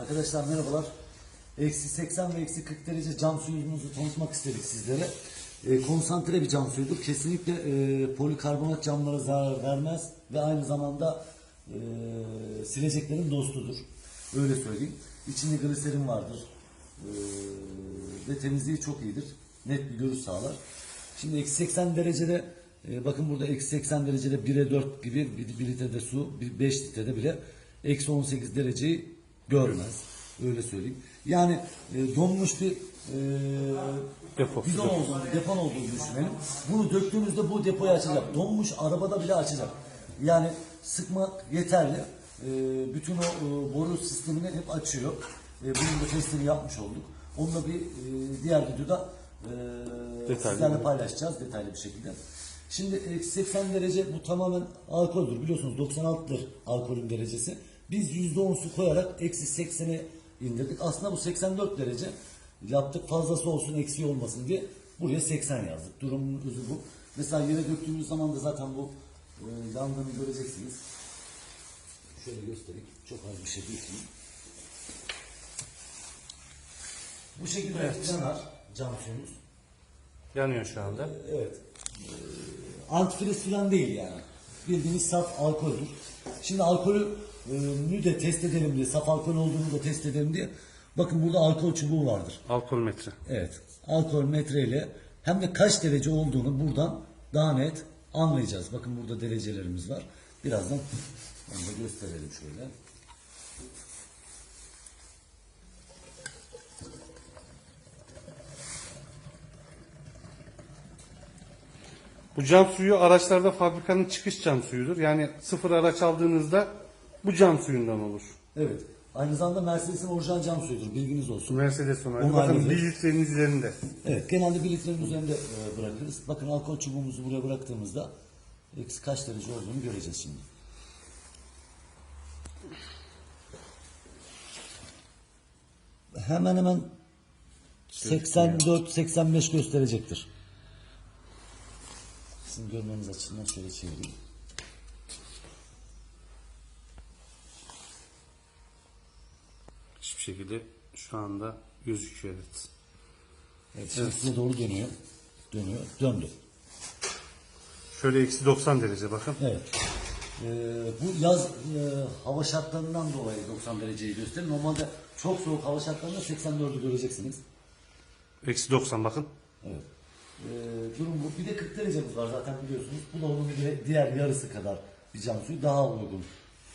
Arkadaşlar merhabalar. Eksi 80 ve eksi 40 derece cam suyumuzu tanıtmak istedik sizlere. E, konsantre bir cam suyudur. Kesinlikle e, polikarbonat camlara zarar vermez ve aynı zamanda e, sileceklerin dostudur. Öyle söyleyeyim. İçinde gliserin vardır. E, ve temizliği çok iyidir. Net bir görüş sağlar. Şimdi eksi 80 derecede e, bakın burada eksi 80 derecede 1'e 4 gibi bir, bir litrede su, 5 litrede bile eksi 18 dereceyi görmez. Öyle söyleyeyim. Yani e, donmuş bir e, Depo. bidon olduğunu, depon olduğunu düşünelim. Bunu döktüğünüzde bu depoyu açacak. Donmuş arabada bile açacak. Yani sıkmak yeterli. E, bütün o e, boru sistemini hep açıyor. E, bunun da testini yapmış olduk. Onu da bir e, diğer videoda e, Detaylı. sizlerle paylaşacağız detaylı bir şekilde. Şimdi eksi 80 derece bu tamamen alkoldür. Biliyorsunuz 96'dır alkolün derecesi. Biz %10 su koyarak eksi 80'e indirdik. Aslında bu 84 derece yaptık fazlası olsun eksiği olmasın diye buraya 80 yazdık. Durumun özü bu. Mesela yere döktüğümüz zaman da zaten bu e, yandığını göreceksiniz. Şöyle göstereyim. Çok az bir şey dökeyim. Bu şekilde yanar cam suyumuz. Yanıyor şu anda. Evet. Ee, Antifriz falan değil yani. Bildiğiniz saf alkoldür. Şimdi alkolü e, de test edelim diye, saf alkol olduğunu da test edelim diye. Bakın burada alkol çubuğu vardır. Alkol metre. Evet. Alkol metreyle hem de kaç derece olduğunu buradan daha net anlayacağız. Bakın burada derecelerimiz var. Birazdan onu da gösterelim şöyle. Bu cam suyu araçlarda fabrikanın çıkış cam suyudur. Yani sıfır araç aldığınızda bu cam suyundan olur. Evet. Aynı zamanda Mercedes'in orijinal cam suyudur. Bilginiz olsun. Mercedes onaylı. Onaylıdır. Bakın 1 litrenin üzerinde. Evet, genelde bir litrenin üzerinde e, bırakırız. Bakın alkol çubuğumuzu buraya bıraktığımızda eksi kaç derece olduğunu göreceğiz şimdi. Hemen hemen 84-85 gösterecektir. Sizin görmeniz açısından şöyle çevireyim. Hiçbir şekilde şu anda gözüküyor evet. Evet, şimdi size doğru dönüyor. Dönüyor. Döndü. Şöyle eksi 90 derece bakın. Evet. Ee, bu yaz e, hava şartlarından dolayı 90 dereceyi gösterir. Normalde çok soğuk hava şartlarında 84'ü göreceksiniz. Eksi 90 bakın. Evet. Ee, durum bu. Bir de 40 derecemiz var zaten biliyorsunuz. Bu da onun bir diğer yarısı kadar bir cam suyu daha uygun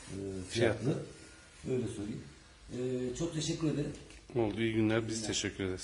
e, fiyatlı. Öyle söyleyeyim. Ee, çok teşekkür ederim. Oldu iyi günler biz teşekkür ederiz.